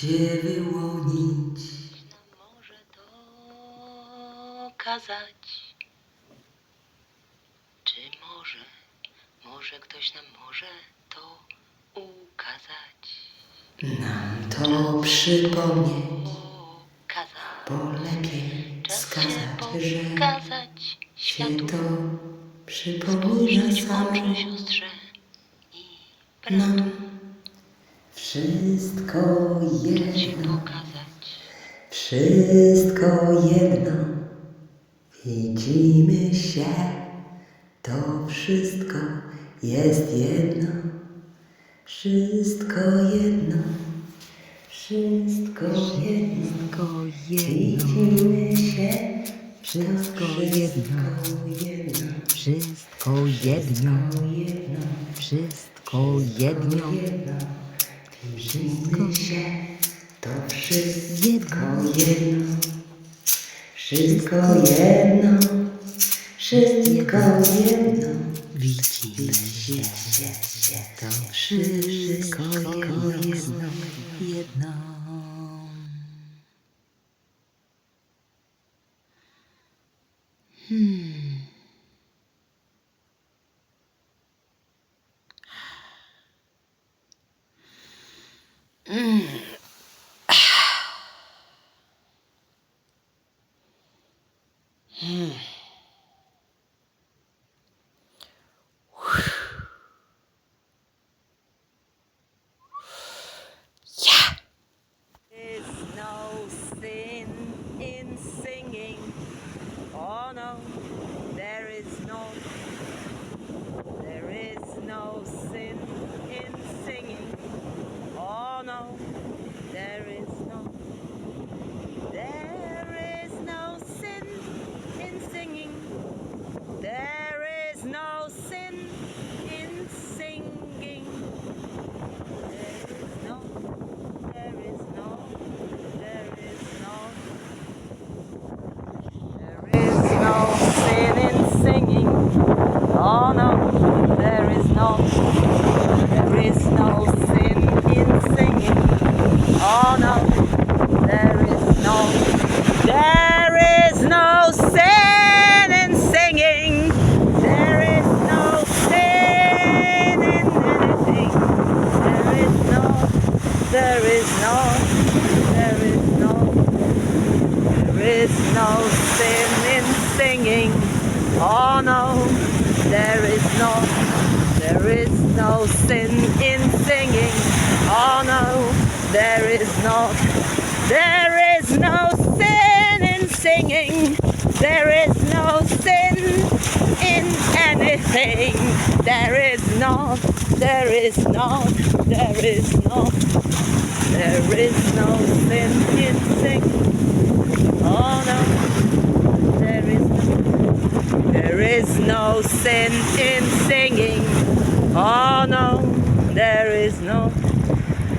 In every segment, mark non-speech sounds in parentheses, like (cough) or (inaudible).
Się wyłonić. nam może to kazać? Czy może, może ktoś nam może to ukazać? Nam to przypomnieć, Kazać, bo lepiej skazać, że pokazać się światu, to przypomina spojrzeć samo mądrze siostrze i bratu, nam. Wszystko jedno, pokazać. wszystko jedno. Widzimy się, to wszystko jest jedno. Wszystko jedno, wszystko jedno. Wszystko jedno, Widzimy się, Wszystko jedno. jedno. wszystko jedno, jedno, wszystko jedno, Widzimy się, to wszystko jedno. Wszystko jedno, wszystko jedno. widzimy się, to wszystko jedno, jedno. Hmm. Mm. No, there is no sin in singing. Oh no, there is no, there is no sin in singing. There is no sin in anything. There is no. There is no, there is no, there is no sin in singing. Oh no, there is no, there is no sin in singing. Oh no, there is no, there is no sin in singing. There is no sin in anything. There is no, there is no, there is no. There is no sin in singing. Oh no, there is no, there is no sin in singing. Oh no, there is no,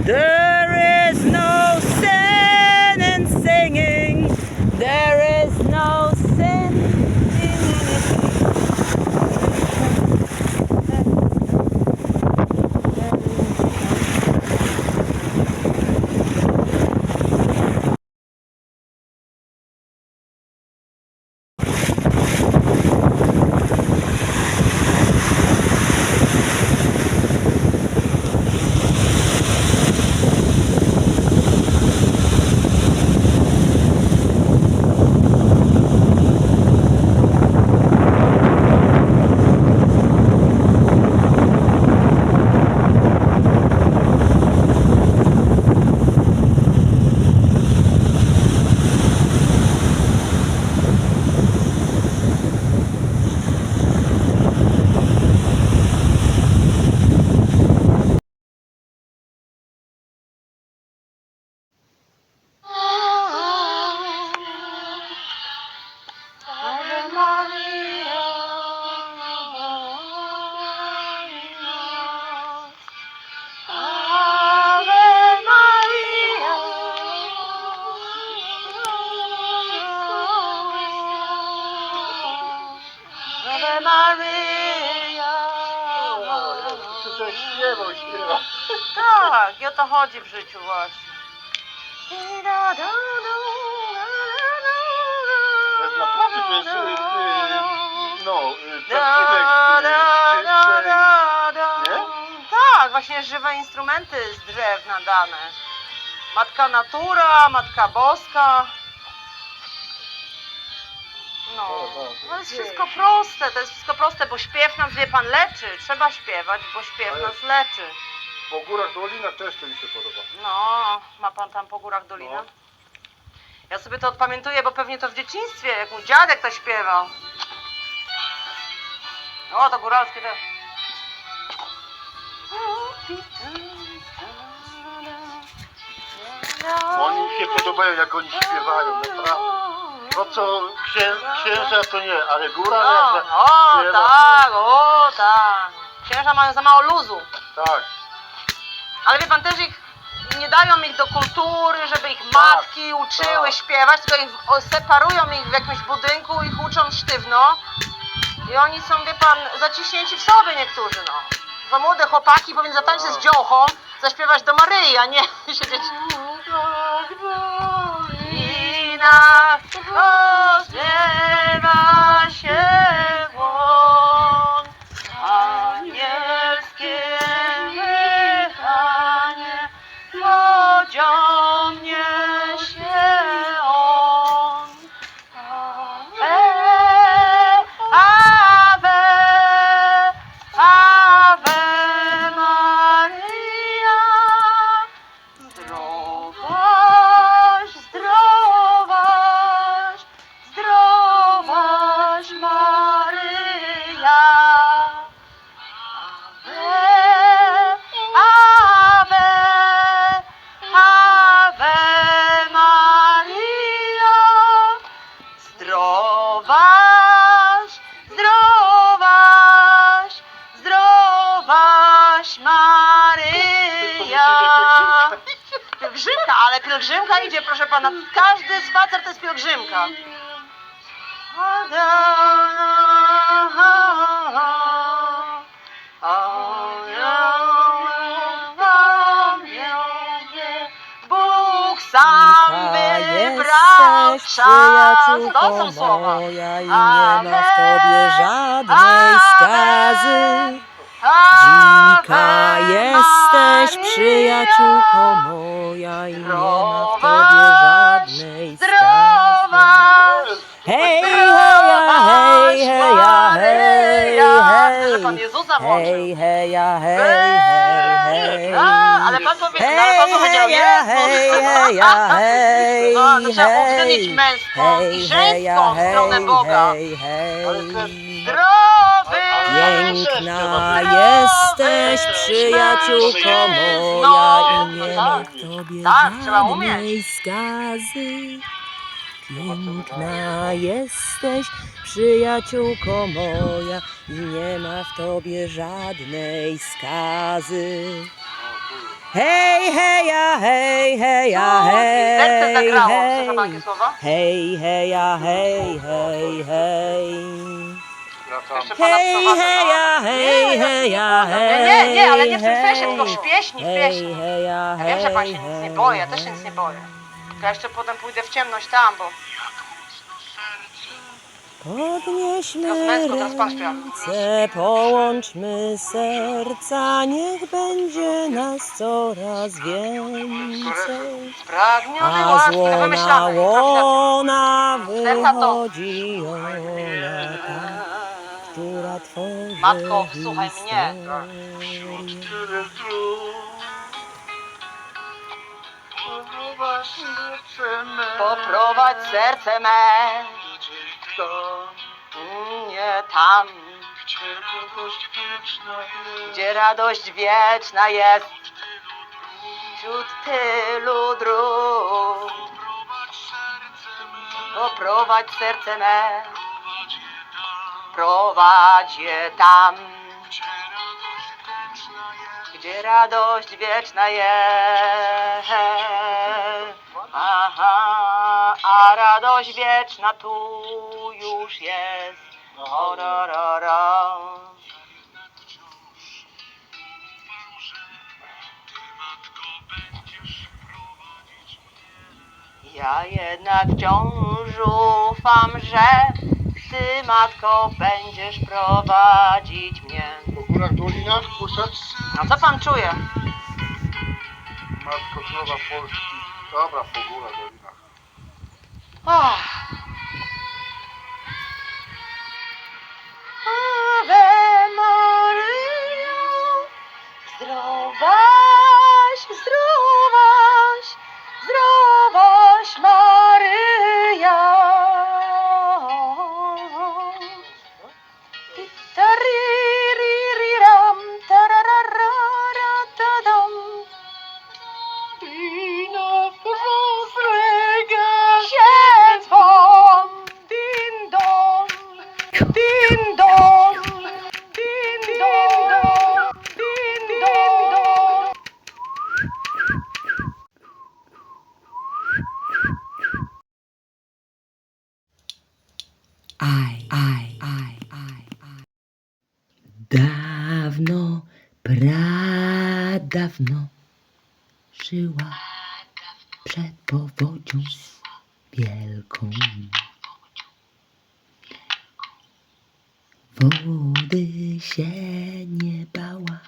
there is no sin in singing. There is no to chodzi w życiu właśnie. Da, To jest naprawdę, to jest, y, y, no, y, prawdziwe, y, czy- czy- nie? Tak, właśnie żywe instrumenty z drzew nadane. Matka Natura, Matka Boska. No, to jest wszystko proste, to jest wszystko proste, bo śpiew nas, wie pan, leczy. Trzeba śpiewać, bo śpiew Ale- nas leczy. Po górach, dolinach też to mi się podoba. No, ma pan tam po górach Dolina? No. Ja sobie to odpamiętuję, bo pewnie to w dzieciństwie, jak mój dziadek to śpiewał. O, to góralskie też. Oni mi się podobają, jak oni śpiewają, naprawdę. To co księ, księża to nie, ale góra No, o, śpiewa, tak, o, tak. Księża mają za mało luzu. Tak, Ale wie pan, też ich nie dają ich do kultury, żeby ich matki uczyły tak. śpiewać, tylko ich o, separują ich w jakimś budynku, ich uczą sztywno. I oni są, wie pan, zaciśnięci w sobie niektórzy, no. Dwa młode chłopaki powinny zatańczyć z dziołchą, zaśpiewać do Maryi, a nie (laughs) siedzieć... I na rozwiewa się Każdy spacer to jest pielgrzymka. Bóg sam wybrał czas. To są słowa. moja i nie ma w tobie żadnej skazy. Dzika jesteś przyjaciółko moja pan. Jezusa włączył. Hej, heja, hej, hej, hej. A, ale pan powie, ale pan powiedział Jezus. hej, heja, (laughs) hej, No, to trzeba uwzględnić męską i żeńską stronę Boga. hej, hej. Zdrowy! Piękna jesteś, przyjaciółko moja i nie ma w tobie Tak, trzeba umieć. żadnej skazy. Piękna jesteś, przyjaciółko moja i nie ma w tobie żadnej skazy. Hej, heja, hej, heja, hej, jakie hej. słowa? Hej, heja, hej, hej, hej. wracam. Jeszcze pana Hej, heja, no. hej, heja, hej. Nie, nie, nie, ale nie w tym hej. sensie, tylko w pieśni, w Hej, pieśni. Ja hej, wiem, że pan się nic nie hej. boi, ja też się nic nie boję. Tylko Ja jeszcze potem pójdę w ciemność tam, bo Podnieśmy ręce, połączmy serca, niech będzie nas coraz więcej. A łaski, z to łona wychodzi ona ta, która tworzy Matko, wysłuchaj mnie. Tyle dróg. Poprowadź serce me. Poprowadź serce me, Tam, nie tam, gdzie radość wieczna jest. gdzie radość wieczna jest. Wśród tylu dróg, Poprowadź serce me. prowadź je tam, gdzie radość wieczna jest. Radość wieczna tu już jest. O, ra, ra, ra. Ja jednak wciąż ufam, że ty, matko, będziesz prowadzić mnie. Po górach, dolinach, puszczać? No co pan czuje? Matko Królowa Polski. Dobra, po górach, dolinach. Ó. Ave Maria, trova Dawno, pradawno żyła przed powodzią wielką. Wody się nie bała.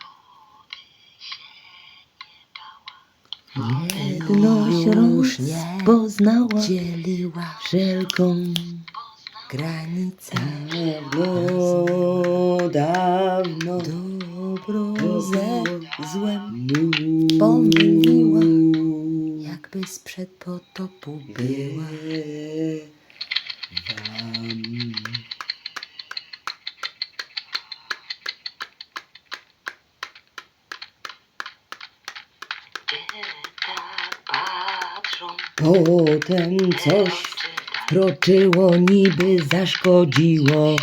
Jedność rozpoznała, dzieliła wszelką granicę. Dawno, dobro ze złem pomyliła, jakby sprzed potopu była. Potem coś kroczyło, niby zaszkodziło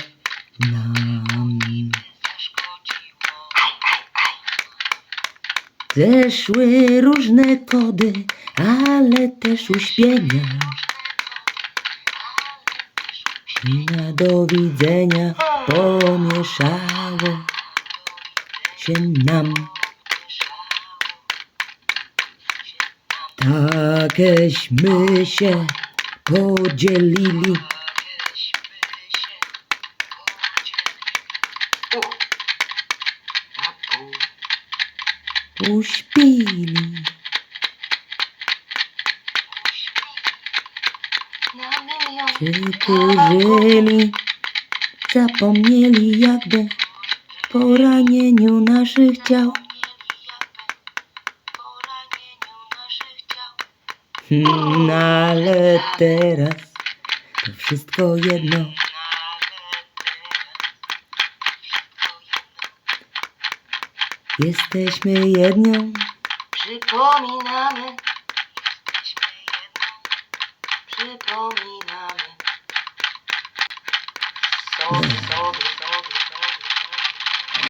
nam. Zeszły różne kody, ale też uśpienia. Na do widzenia pomieszało się nam. Takeśmy się podzielili. Uśpili. Przykurzyli. Zapomnieli jakby po ranieniu naszych ciał. Hmm, ale teraz to wszystko jedno. Jesteśmy jednią. Przypominamy, przypominamy sobie, sobie,